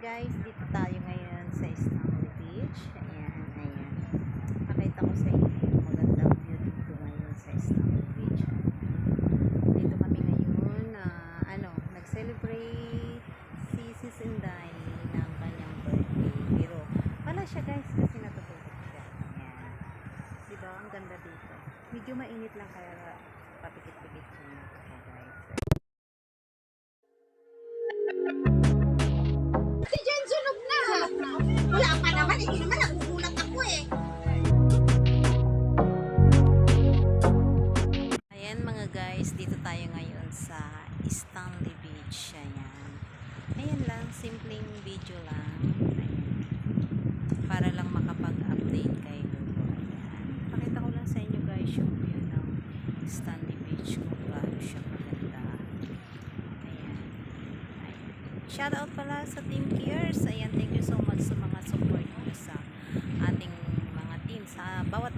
guys, dito tayo ngayon sa Stanley Beach. Ayan, ayan. Pakita ko sa inyo yung magandang view dito ngayon sa Stanley Beach. Dito kami ngayon na ano, nag-celebrate si Sis Inday ng kanyang birthday. Pero wala siya guys kasi natutulog siya. Ayan. Diba? Ang ganda dito. Medyo mainit lang kaya papikit-pikit siya na guys. Si pa naman, nagugulat ako eh. Ayan mga guys, dito tayo ngayon sa Stanley Beach. Ayan. Ayan lang, simpleng video lang. Ayan. Para lang makapag-update kay Lolo. Ayan. Pakita ko lang sa inyo guys yung view ng Stanley Beach kung gaano siya maganda. Ayan. Ayan. Shout out pala sa Team Gears. Ayan, thank you bawat